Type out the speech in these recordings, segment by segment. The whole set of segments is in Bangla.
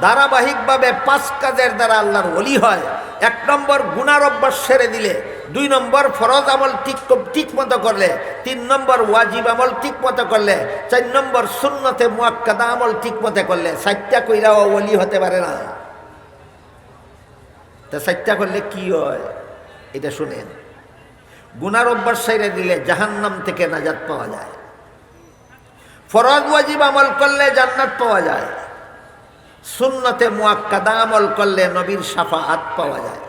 ধারাবাহিকভাবে পাঁচ কাজের দ্বারা আল্লাহর ওলি হয়। এক নম্বর গুনার অভ্যাস সেরে দিলে, দুই নম্বর ফরজ আমল ঠিক ঠিক মতো করলে, তিন নম্বর ওয়াজিব আমল ঠিক মতো করলে, চার নম্বর শূন্যতে মুয়াক্কাদা আমল ঠিক মতো করলে, সাতটা কইরাও ওলি হতে পারে না। তা সাতটা করলে কি হয়? এটা শুনেন। গুনার অভ্যাস সেরে দিলে জাহান্নাম থেকে নাজাত পাওয়া যায়। ফরজ ওয়াজিব আমল করলে জান্নাত পাওয়া যায়। সুন্নতে মুয়াক্কাদা আমল করলে নবীর সাফাহাত পাওয়া যায়।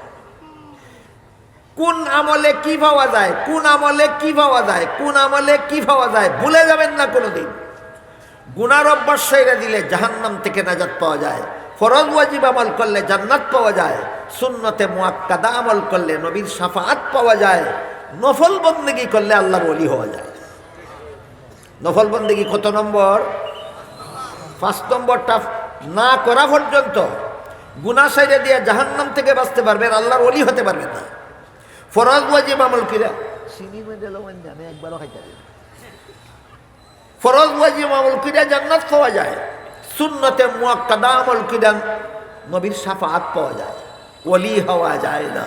কোন আমলে কি পাওয়া যায়, কোন আমলে কি পাওয়া যায়, কোন আমলে কি পাওয়া যায়, ভুলে যাবেন না কোনোদিন। গুনার অভ্যাস সেরে দিলে জাহান্নাম থেকে নাজাত পাওয়া যায়। ফরজ ওয়াজিব আমল করলে জান্নাত পাওয়া যায়। সুন্নতে মুয়াক্কাদা আমল করলে নবীর সাফাহাত পাওয়া যায়। নফল বন্দেগি করলে আল্লাহর ওলি হওয়া যায়। নফল বন্দেগি কত নম্বর? পাঁচ নম্বরটা না করা পর্যন্ত গুনা সাইডে দিয়ে জাহান্নাম থেকে বাঁচতে পারবেন আল্লাহর অলি হতে পারবেন না। ফরজ ওয়াজিব আমল কিরা? চিনি মধ্যে জানে একবারও খাইতে ফরজ ওয়াজিব আমল কিরা জান্নাত পাওয়া যায় সুন্নতে মুয়াক্কাদা আমল কিরা নবীর সাফাত পাওয়া যায় ওলি হওয়া যায় না।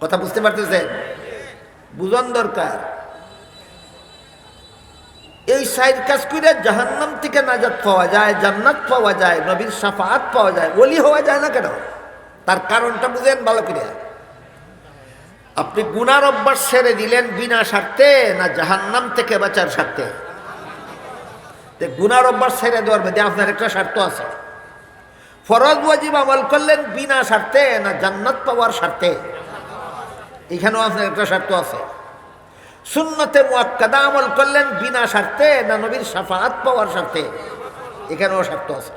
কথা বুঝতে পারতেছেন? বুঝন দরকার। এই সাইড কাজ করে জাহান্নাম থেকে নাজাত পাওয়া যায়, জান্নাত পাওয়া যায়, নবীর সাফাত পাওয়া যায়, ওলি হওয়া যায় না কেন? তার কারণটা বুঝেন ভালো করে। আপনি গুনার অভ্যাস ছেড়ে দিলেন বিনা স্বার্থে না জাহান্নাম থেকে বাঁচার স্বার্থে? গুনার অভ্যাস ছেড়ে দেওয়ার মধ্যে আপনার একটা স্বার্থ আছে। ফরজ ওয়াজিব আমল করলেন বিনা স্বার্থে না জান্নাত পাওয়ার স্বার্থে। এখানেও আপনার একটা স্বার্থ আছে। সুন্নতে মুয়াক্কাদা আমল করলেন বিনা স্বার্থে না নবীর সাফাত পাওয়ার স্বার্থে এখানেও স্বার্থ আছে।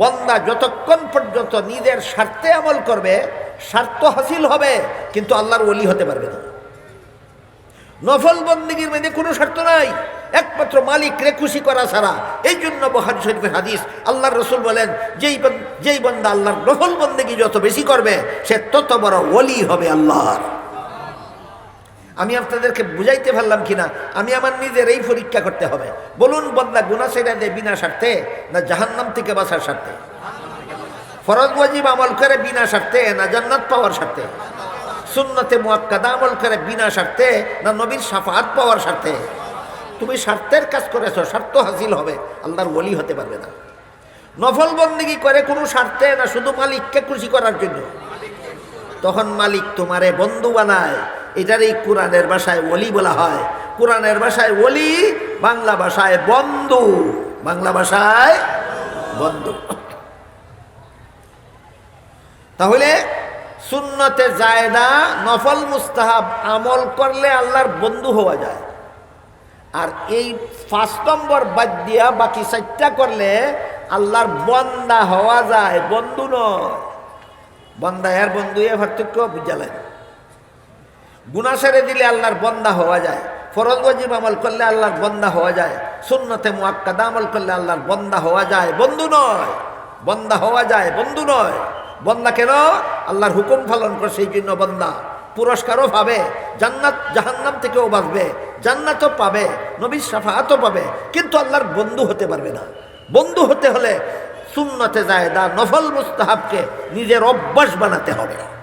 বন্দা যতক্ষণ পর্যন্ত নিজের স্বার্থে আমল করবে স্বার্থ হাসিল হবে, কিন্তু আল্লাহর ওলি হতে পারবে না। নফল বন্দিগির মধ্যে কোনো স্বার্থ নাই। একমাত্র মালিক রে খুশি করা ছাড়া। এই জন্য বহারি শরীফের হাদিস আল্লাহর রসুল বলেন, যেই যেই বন্দা আল্লাহর নফল বন্দিগি যত বেশি করবে, সে তত বড় ওলি হবে আল্লাহর। আপনাদেরকে বুঝাইতে পারলাম কিনা? আমি আমার নিজের এই পরীক্ষা করতে হবে। বলুন বদলা গুনা সেটা দেয় বিনা স্বার্থে না জাহান্নাম থেকে বাঁচার স্বার্থে? ফরজ ওয়াজিব আমল করে বিনা স্বার্থে না জান্নাত পাওয়ার স্বার্থে? সুন্নতে মুয়াক্কাদা আমল করে বিনা স্বার্থে না নবীর সাফাত পাওয়ার স্বার্থে? তুমি স্বার্থের কাজ করেছ, স্বার্থ হাসিল হবে, আল্লাহর ওলি হতে পারবে না। নফল বন্দিগি করে কোনো স্বার্থে না শুধু মালিককে খুশি করার জন্য? তখন মালিক তোমারে বন্ধু বানায়। এটার এই কোরআনের ভাষায় ওলি বলা হয়। কোরআনের ভাষায় ওলি, বাংলা ভাষায় বন্ধু। বাংলা ভাষায় বন্ধু। তাহলে সুন্নতে জায়দা, নফল, মুস্তাহাব আমল করলে আল্লাহর বন্ধু হওয়া যায়। আর এই পাঁচ নম্বর বাদ দিয়া বাকি চারটা করলে আল্লাহর বন্দা হওয়া যায়। বন্ধু নয়। বন্দা এর বন্ধু এ পার্থক্য বুঝালেন গুনা সেরে দিলে আল্লাহর বন্দা হওয়া যায়। ফরজ ওয়াজিব আমল করলে আল্লাহর বন্দা হওয়া যায়। সুন্নতে মুয়াক্কাদা আমল করলে আল্লাহর বন্দা হওয়া যায়। বন্ধু নয়। বন্দা হওয়া যায়, বন্ধু নয়। বন্দা কেন? আল্লাহর হুকুম পালন করে সেই জন্য বন্দা। পুরস্কারও পাবে, জান্নাত, জাহান্নাম থেকেও বাঁচবে, জান্নাতও পাবে, নবীর সাফাহাতও পাবে। কিন্তু আল্লাহর বন্ধু হতে পারবে না। বন্ধু হতে হলে সুন্নতে জায়দা নফল মুস্তাহাবকে নিজের অভ্যাস বানাতে হবে।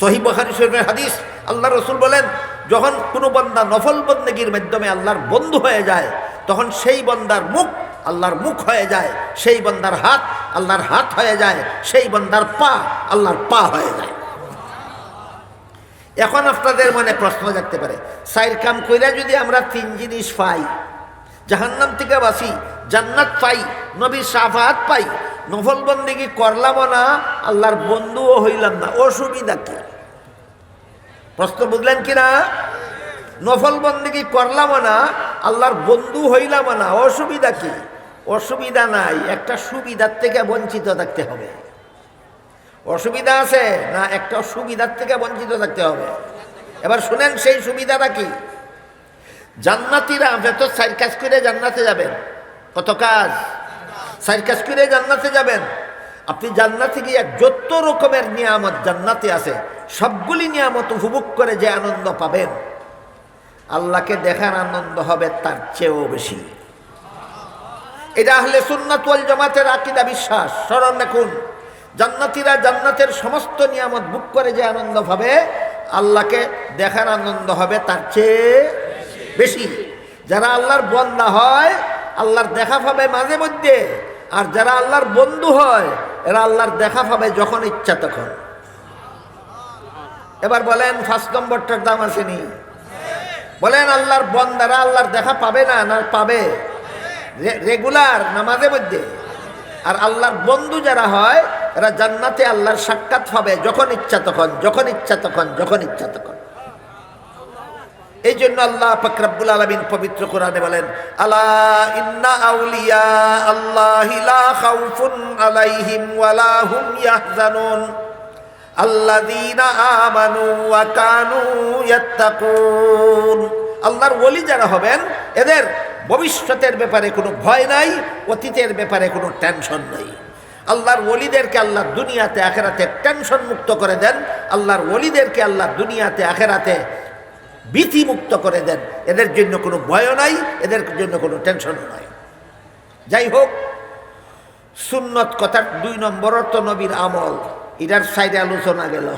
সহি বখারি শরীফের হাদিস আল্লাহ রসুল বলেন, যখন কোনো বন্দা নফল বন্দেগীর মাধ্যমে আল্লাহর বন্ধু হয়ে যায়, তখন সেই বন্দার মুখ আল্লাহর মুখ হয়ে যায়, সেই বন্দার হাত আল্লাহর হাত হয়ে যায়, সেই বন্দার পা আল্লাহর পা হয়ে যায়। এখন আপনাদের মনে প্রশ্ন জাগতে পারে, সাইর কাম কইরা যদি আমরা তিন জিনিস পাই, জাহান্নাম থেকে বাসি জান্নাত পাই, নবীর সাফাত পাই, নফল বন্দিগি করলাম না, আল্লাহর বন্ধুও হইলাম না, অসুবিধা কি? প্রশ্ন বুঝলেন কি না নফল বন্দিগি করলাম না, আল্লাহর বন্ধু হইলাম না, অসুবিধা কি? অসুবিধা নাই, একটা সুবিধার থেকে বঞ্চিত থাকতে হবে। অসুবিধা আছে না একটা সুবিধার থেকে বঞ্চিত থাকতে হবে? এবার শুনেন সেই সুবিধাটা কি? জান্নাতিরা যত সাইড কাজ করে জান্নাতে যাবেন, কত কাজ? সাইড কাজ করে জান্নাতে যাবেন। আপনি জান্নাতে গিয়ে যত রকমের নিয়ামত জান্নাতে আছে সবগুলি নিয়ামত উপভোগ করে যে আনন্দ পাবেন। আল্লাহকে দেখার আনন্দ হবে তার চেয়েও বেশি। এটা হলে সুন্নাত ওয়াল জামাতের আকিদা বিশ্বাস। স্মরণ রাখুন, জান্নাতীরা জান্নাতের সমস্ত নিয়ামত বুক করে যে আনন্দ পাবে, আল্লাহকে দেখার আনন্দ হবে তার চেয়ে বেশি। যারা আল্লাহর বন্দা হয়, আল্লাহর দেখা পাবে মাঝে মধ্যে। আর যারা আল্লাহর বন্ধু হয়, এরা আল্লাহর দেখা পাবে যখন ইচ্ছা তখন। এবার বলেন ফার্স্ট নম্বরটার দাম আসেনি। বলেন, আল্লাহর বন্দারা আল্লাহর দেখা পাবে না না পাবে? রেগুলার নামাজে মধ্যে। আর আল্লাহর বন্ধু যারা হয় এরা জান্নাতে আল্লাহর সাক্ষাৎ পাবে, যখন ইচ্ছা তখন, যখন ইচ্ছা তখন, যখন ইচ্ছা তখন। এই জন্য আল্লাহ ফকরাবুল আলমিন পবিত্র কোরআনে বলেন, আলা ইন্না আউলিয়া আল্লাহ আলাইহিম হুম আমানু আল্লাহর ওলি যারা হবেন, এদের ভবিষ্যতের ব্যাপারে কোনো ভয় নাই, অতীতের ব্যাপারে কোনো টেনশন নাই। আল্লাহর ওলিদেরকে আল্লাহ দুনিয়াতে, আখেরাতে টেনশন মুক্ত করে দেন। আল্লাহর ওলিদেরকে আল্লাহ দুনিয়াতে, আখেরাতে ভীতি মুক্ত করে দেন। এদের জন্য কোনো ভয়ও নাই, এদের জন্য কোনো টেনশনও নাই। যাই হোক, সুন্নত কথার দুই নম্বর অর্থ নবীর আমল। এটার সাইডে আলোচনা গেল।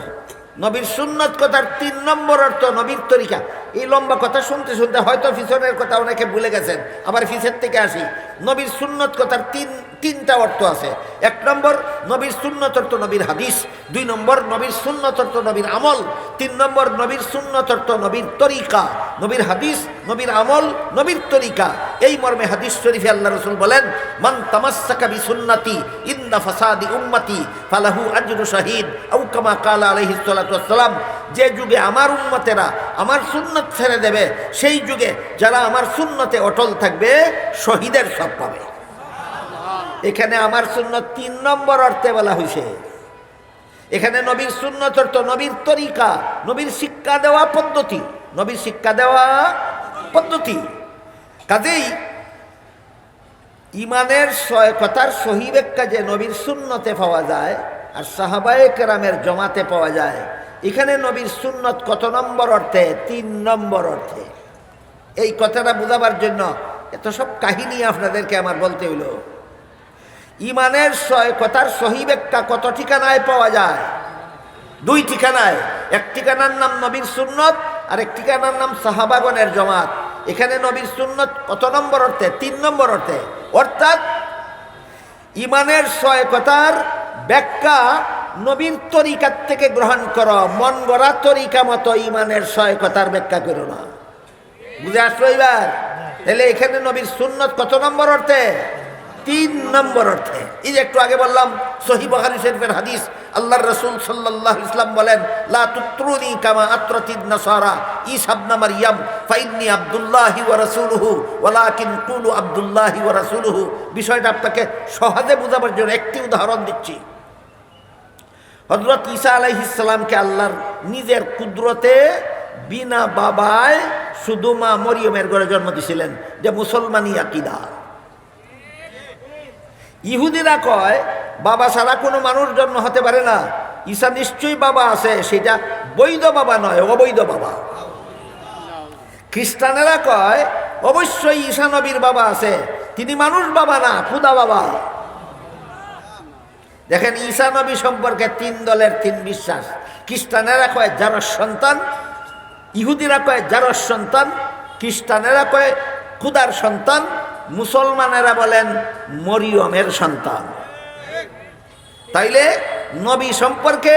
নবীর সুন্নত কথার তিন নম্বর অর্থ নবীর তরিকা। এই লম্বা কথা শুনতে শুনতে হয়তো ফিসনের কথা অনেকে ভুলে গেছেন, আবার ফিসের থেকে আসি। নবীর সুন্নত কথার তিন, তিনটা অর্থ আছে। এক নম্বর, নবীর সুন্নত অর্থ নবীর হাদিস। দুই নম্বর, নবীর সুন্নত অর্থ নবীর আমল। তিন নম্বর, নবীর সুন্নত অর্থ নবীর তরিকা। নবীর হাদিস, নবীর আমল, নবীর তরিকা। এই মর্মে হাদিস শরীফে আল্লাহ রসুল বলেন, মান তামাসাকা বি ইন্দা ফাসাদি উম্মতি ফালাহু আজরু শাহিদ। আউ কামা কালা সালাতু যে যুগে আমার উম্মতেরা আমার সুন্নত ছেড়ে দেবে, সেই যুগে যারা আমার সুন্নতে অটল থাকবে, শহীদের সব পাবে। এখানে আমার সুন্নত তিন নম্বর অর্থে বলা হয়েছে এখানে নবীর সুন্নত অর্থ নবীর তরিকা, নবীর শিক্ষা দেওয়া পদ্ধতি। নবীর শিক্ষা দেওয়া পদ্ধতি। কাজেই ইমানের কথার সহি যে নবীর সুন্নতে পাওয়া যায়, আর সাহাবায়ে কেরামের জমাতে পাওয়া যায়, এখানে নবীর সুন্নত কত নম্বর অর্থে? তিন নম্বর অর্থে। এই কথাটা বোঝাবার জন্য এত সব কাহিনী আপনাদেরকে আমার বলতে হইল। ইমানের কথার সহি কত ঠিকানায় পাওয়া যায়? দুই ঠিকানায়। এক ঠিকানার নাম নবীর সুন্নত, আর এক ঠিকানার নাম সাহাবাগনের জমাত। এখানে নবীর সুন্নত কত নম্বর অর্থে? তিন নম্বর অর্থে। অর্থাৎ ইমানের ছয় কথার ব্যাখ্যা নবীন তরিকার থেকে গ্রহণ করো, মন গড়া তরিকা মতো ইমানের ছয় কথার ব্যাখ্যা করো না। বুঝে আসলো এবার তাহলে এখানে নবীর সুন্নত কত নম্বর অর্থে? তিন নম্বর অর্থে। এই যে একটু আগে বললাম, সহি বহারি শরীফের হাদিস, আল্লাহর রসুল আলাইহি ইসলাম বলেন, লা কামা আত্রাতিন নাসারা, ঈসা ইবনে মারইয়াম ফাইন্নি আব্দুল্লাহি ওয়া রাসূলুহু, ওয়ালাকিন কুলু আব্দুল্লাহি ওয়া রাসূলুহু। বিষয়টা আপনাকে সহজে বোঝাবার জন্য একটি উদাহরণ দিচ্ছি। হজরত ঈসা আলাইহিস আল্লাহর নিজের কুদরতে বিনা বাবায় শুধু মা মরিয়মের ঘরে জন্ম দিছিলেন। যে মুসলমানি আকিদা। ইহুদিরা কয়, বাবা ছাড়া কোনো মানুষ জন্ম হতে পারে না। ঈশা নিশ্চয়ই বাবা আছে, সেটা বৈধ বাবা নয়, অবৈধ বাবা। খ্রিস্টানেরা কয়, অবশ্যই ঈশা নবীর বাবা আছে, তিনি মানুষ বাবা না খুদা বাবা। দেখেন ঈশা নবী সম্পর্কে তিন দলের তিন বিশ্বাস। খ্রিস্টানেরা কয়, যার সন্তান, ইহুদিরা কয়, যার সন্তান, খ্রিস্টানেরা কয় খুদার সন্তান মুসলমানেরা বলেন, মরিয়মের সন্তান। তাইলে নবী সম্পর্কে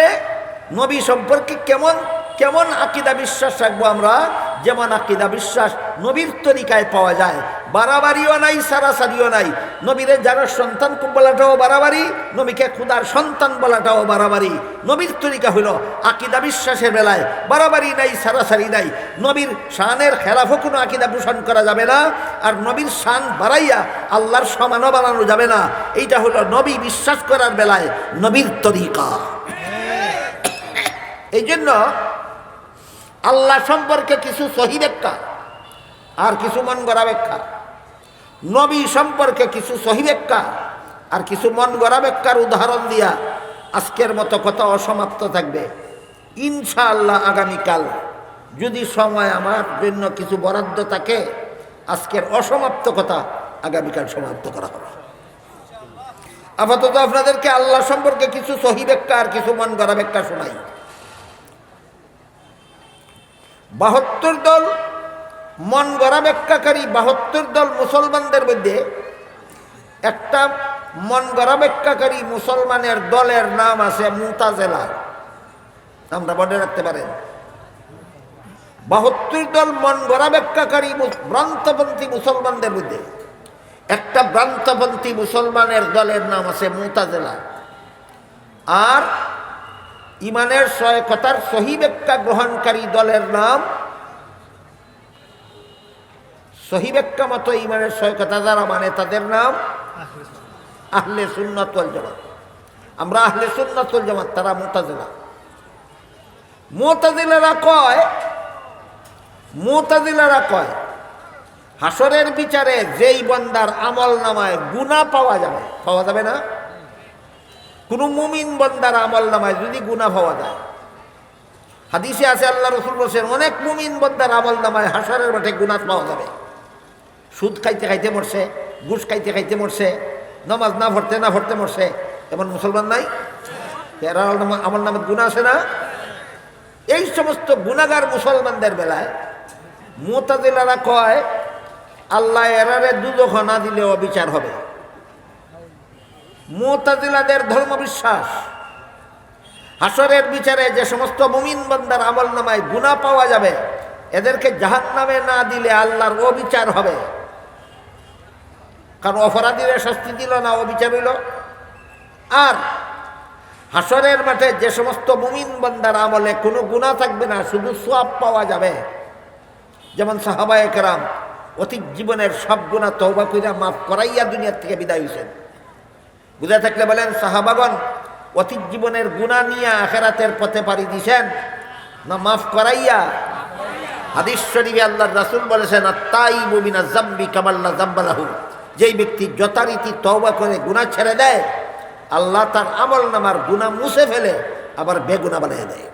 নবী সম্পর্কে কেমন কেমন আকিদা বিশ্বাস রাখব আমরা? যেমন আকিদা বিশ্বাস নবীর তরিকায় পাওয়া যায়, বাড়াবাড়িও নাই, সারাসারিও নাই। নবীরে যারা সন্তান বলাটাও বাড়াবাড়ি, নবীকে খুদার সন্তান বলাটাও বাড়াবাড়ি। নবীর তরিকা হইল আকিদা বিশ্বাসের বেলায় বাড়াবাড়ি নাই, সারাসারি নাই। নবীর শানের খেলাফও কোনো আকিদা পোষণ করা যাবে না, আর নবীর শান বাড়াইয়া আল্লাহর সমানও বানানো যাবে না। এইটা হলো নবী বিশ্বাস করার বেলায় নবীর তরিকা। এই জন্য আল্লাহ সম্পর্কে কিছু সহি ব্যাখ্যা আর কিছু মন গড়া ব্যাখ্যা। নবী সম্পর্কে কিছু সহি ব্যাখ্যা আর কিছু মন গড়া ব্যাখ্যার উদাহরণ দিয়া আজকের মতো কথা অসমাপ্ত থাকবে। ইনশাআল্লাহ আগামীকাল যদি সময় আমার জন্য কিছু বরাদ্দ থাকে, আজকের অসমাপ্ত কথা আগামীকাল সমাপ্ত করা হবে। আপাতত আপনাদেরকে আল্লাহ সম্পর্কে কিছু সহি ব্যাখ্যা আর কিছু মন গড়া ব্যাখ্যা শোনাই। বাহাত্তর দল মন গড়া ব্যাখ্যাকারী বাহাত্তর দল মুসলমানদের মধ্যে একটা মন গড়া ব্যাখ্যাকারী মুসলমানের দলের নাম আছে মুতাজেলা। আমরা মনে রাখতে পারেন। বাহাত্তর দল মন গড়া ব্যাখ্যাকারী ভ্রান্তপন্থী মুসলমানদের মধ্যে একটা ভ্রান্তপন্থী মুসলমানের দলের নাম আছে মুতাজেলা। আর ইমানের সহায়কতার সহি ব্যাখ্যা গ্রহণকারী দলের নাম। সহি ব্যাখ্যা মতো ইমানের সহায়কতা যারা মানে তাদের নাম আহলে সুন্নাতল জামাত। আমরা আহলে সুন্নাতল জামাত, তারা মোতাজিলা। মোতাজিলারা কয় মোতাজিলারা কয় হাসরের বিচারে যেই বন্দার আমল নামায় গুণা পাওয়া যাবে পাওয়া যাবে না? কোনো মুমিন বন্দার আমল নামায় যদি গুণা পাওয়া যায়। হাদিসে আছে, আল্লাহ রসুল বলছেন, অনেক মুমিন বন্দার আমল নামায় হাসরের মাঠে গুণা পাওয়া যাবে। সুদ খাইতে খাইতে মরছে, ঘুষ খাইতে খাইতে মরছে, নামাজ না ভরতে না ভরতে মরছে, এমন মুসলমান নাই? এরা আমার নামে গুণা আছে না? এই সমস্ত গুণাগার মুসলমানদের বেলায় মোতাদিলারা কয়, আল্লাহ এরারে দুদখ না দিলে অবিচার হবে। মোতাদিলাদের ধর্ম বিশ্বাস হাসরের বিচারে যে সমস্ত মুমিন বান্দার আমল নামায় গুণা পাওয়া যাবে, এদেরকে জাহান নামে না দিলে আল্লাহর অবিচার হবে। কারণ অপরাধীরা শাস্তি দিল না, অবিচার হইল। আর হাসরের মাঠে যে সমস্ত মুমিন বান্দার আমলে কোনো গুণা থাকবে না, শুধু সোয়াব পাওয়া যাবে। যেমন সাহাবায়ে কেরাম অতীত জীবনের সব গুণা তৌবা কইরা মাফ করাইয়া দুনিয়ার থেকে বিদায় হয়েছেন বুঝে থাকলে বলেন সাহাবাগন অতীত জীবনের গুণা নিয়ে আখেরাতের পথে পাড়ি দিছেন। না, মাফ করাইয়া। হাদিস শরীফে আল্লাহ রাসুল বলেছেন তাই মুমিনা জাম্বি কামাল্লা জাম্বালাহু যেই ব্যক্তি যথারীতি তওবা করে গুণা ছেড়ে দেয়, আল্লাহ তার আমল নামার গুণা মুছে ফেলে, আবার বেগুনা বানিয়ে দেয়।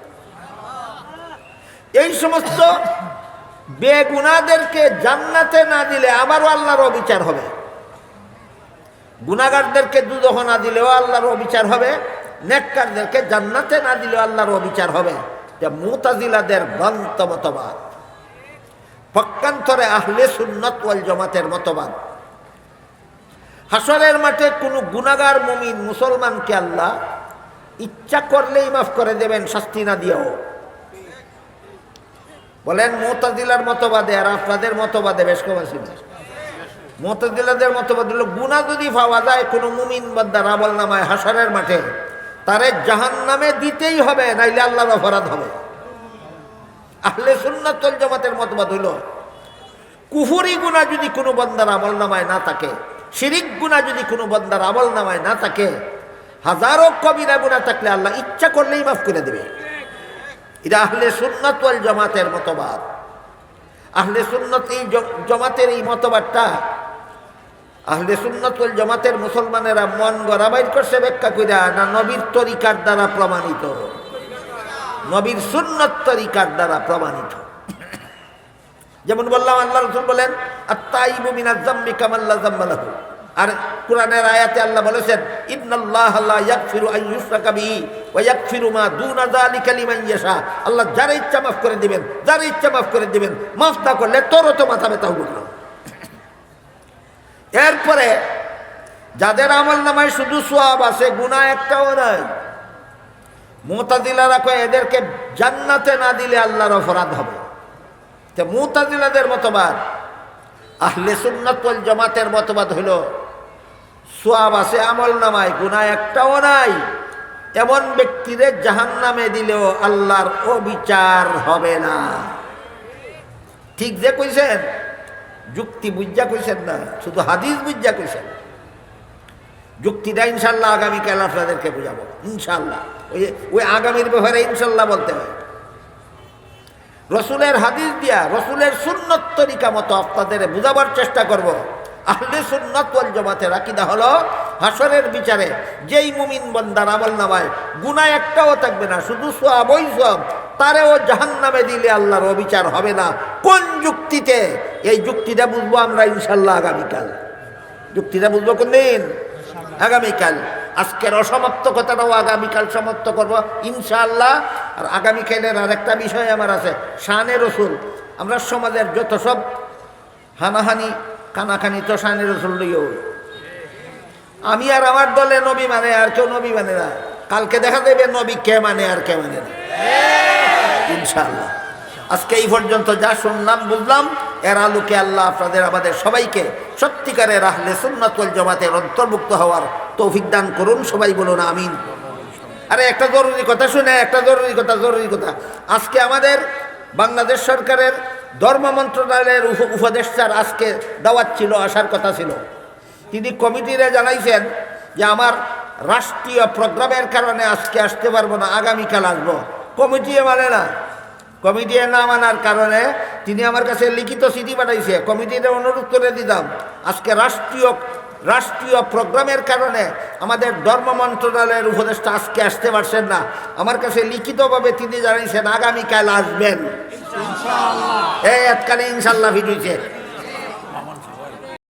এই সমস্ত বেগুনাদেরকে জান্নাতে না দিলে আবারও আল্লাহর অবিচার হবে। গুনাগারদেরকে দুদহ না দিলেও আল্লাহর অবিচার হবে, নেককারদেরকে জান্নাতে না দিলেও আল্লাহর অবিচার হবে। যে মুতাজিলাদের ভ্রান্ত মতবাদ। পক্ষান্তরে আহলে সুন্নত ওয়াল জমাতের মতবাদ। হাসরের মাঠে কোনো গুনাগার মুমিন মুসলমানকে আল্লাহ ইচ্ছা করলেই মাফ করে দেবেন, শাস্তি না দিয়েও। বলেন মোতাজিলার মতবাদে আর আপনাদের মতবাদে বেশ কম আছে। না? মোতাজিলাদের মতবাদ হলো গুণা যদি পাওয়া যায়, কোনো মুমিন বাদ্দার আমল নামায় হাসরের মাঠে, তারে জাহান নামে দিতেই হবে, নাইলে আল্লাহর অপরাধ হবে আহলে সুন্নাতল জামাতের মতবাদ হইল, কুফুরি গুণা যদি কোনো বন্দার আমল নামায় না থাকে, শিরিক গুণা যদি কোনো বন্দার আমল নামায় না থাকে, হাজারো কবিরা গুণা থাকলে আল্লাহ ইচ্ছা করলেই মাফ করে দেবে এটা আহলে সুন্নাত ওয়াল জামাতের মতবাদ আহলে সুন্নত এই জমাতের এই মতবাদটা আহলে সুন্নত ওয়াল জামাতের মুসলমানেরা মন গড়া বাইর করছে ব্যাখ্যা কইরা, না নবীর তরিকার দ্বারা প্রমাণিত? নবীর সুন্নত তরিকার দ্বারা প্রমাণিত। যেমন বললাম, আল্লাহ রসুল বলেন আত্মাইবু মিনাজ জাম্বি কামাল্লা জাম্বালাহু আর কোরআনের আয়াতে আল্লাহ বলেছেন, ইন্নাল্লাহ লা ইয়াগফিরু আন ইউশরাকা বিহি ওয়া ইয়াগফিরু মা দুনা যালিকা লিমান ইয়াশা। আল্লাহ যার ইচ্ছা মাফ করে দিবেন, যার ইচ্ছা মাফ করে দিবেন, মাফ না করলে তোরও তো মাথা ব্যথা হবে না। এরপরে যাদের আমল নামায় শুধু সোয়াব আছে, গুনাহ একটাও নাই। মোতাদিলারা কয়, এদেরকে জান্নাতে না দিলে আল্লাহর অপরাধ হবে। তো মুতাজিলাদের মতবাদ, আহলে সুন্নাত জমাতের মতবাদ হইল সোয়াব আছে, আমল নামায়, গুনাহ একটাও নাই। এমন ব্যক্তিরে জাহান নামে দিলেও আল্লাহর অবিচার হবে না। ঠিক যে কইছেন? যুক্তি বুঝা কইছেন না, শুধু হাদিস বুঝা কইছেন। যুক্তিটা ইনশাল্লাহ আগামীকাল আপনাদেরকে বুঝাবো, ইনশাল্লাহ। ওই ওই আগামীর ব্যাপারে ইনশাল্লাহ বলতে হয়। রসুলের হাদিস দিয়া রসুলের সুন্নত তরিকা মতো আপনাদের বুঝাবার চেষ্টা করব। আহলে সুন্নত ওয়াল জমাতের আকিদা হলো হাসরের বিচারে যেই মুমিন বন্দার আমল নামায়, গুনাহ একটাও থাকবে না, শুধু সোয়াবই সোয়াব। তারেও জাহান নামে দিলে আল্লাহর অবিচার হবে না। কোন যুক্তিতে? এই যুক্তিটা বুঝব আমরা ইনশাল্লাহ আগামীকাল। যুক্তিটা বুঝব কোন দিন? আগামীকাল। আজকের অসমাপ্ত কথাটাও আগামীকাল সমাপ্ত করব ইনশাআল্লাহ। আর আগামীকালের আর একটা বিষয় আমার আছে, শানে রসুল। আমরা সমাজের যত সব হানাহানি কানাখানি তো শানে রসুল লইও আমি আর আমার দলে নবী মানে আর কেউ নবী মানে না। কালকে দেখা দেবে নবী কে মানে আর কে মানে না। ইনশাআল্লাহ। আজকে এই পর্যন্ত যা শুনলাম, বুঝলাম, এর আলোকে আল্লাহ আপনাদের, আমাদের সবাইকে সত্যিকারের আহলে সুন্নাতুল জামাতের অন্তর্ভুক্ত হওয়ার তৌফিক দান করুন, সবাই বলুন আমিন। আরে, একটা জরুরি কথা শুনে, একটা জরুরি কথা জরুরি কথা। আজকে আমাদের বাংলাদেশ সরকারের ধর্ম মন্ত্রণালয়ের উপ- উপদেষ্টার আজকে দাওয়াত ছিল, আসার কথা ছিল। তিনি কমিটিরে জানাইছেন যে, আমার রাষ্ট্রীয় প্রোগ্রামের কারণে আজকে আসতে পারব না, আগামীকাল আসব। কমিটি মানে না। কমিটি না মানার কারণে তিনি আমার কাছে লিখিত চিঠি পাঠাইছে। কমিটিতে অনুরোধ করে দিতাম আজকে রাষ্ট্রীয় রাষ্ট্রীয় প্রোগ্রামের কারণে আমাদের ধর্ম মন্ত্রণালয়ের উপদেষ্টা আজকে আসতে পারছেন না। আমার কাছে লিখিতভাবে তিনি জানাইছেন আগামীকাল আসবেন। এই এককালে ইনশাল্লাহ ভিডিওছে